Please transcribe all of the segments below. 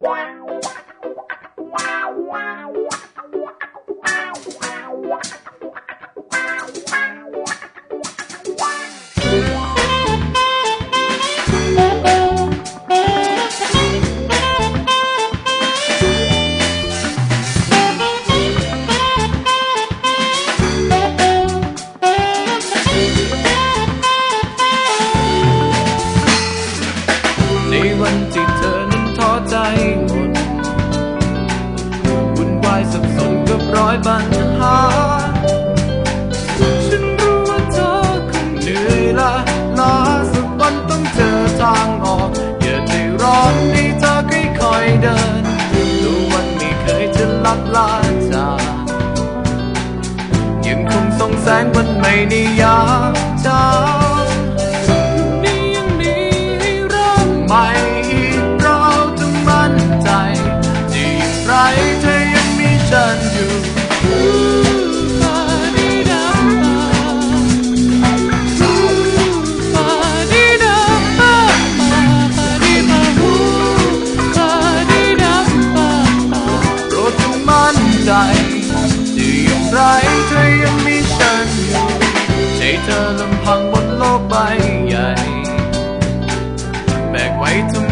哇哇哇哇哇哇！ ละจากยังคงส่องแสงวันใหม่ในยามเช้า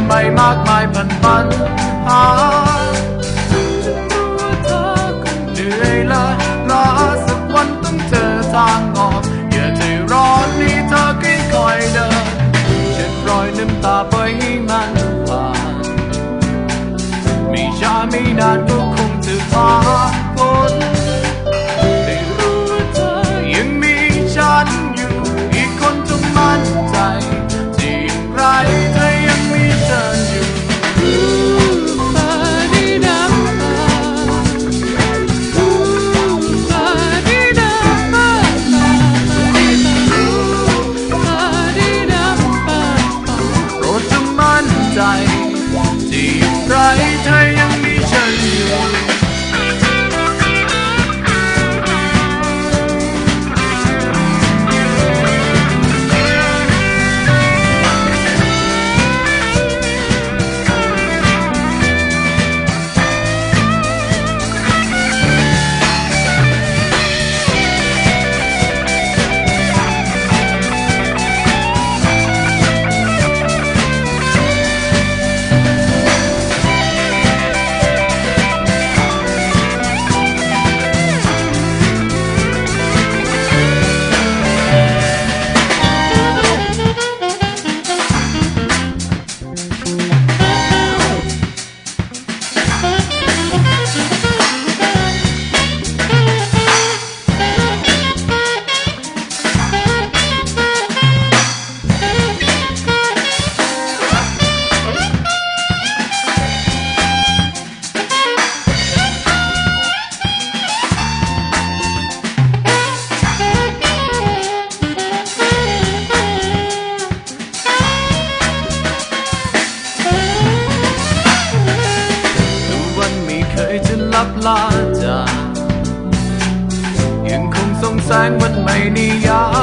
ไปมากมายพันพันหาับลาจากยังคงสงสารวันไม่นิยาม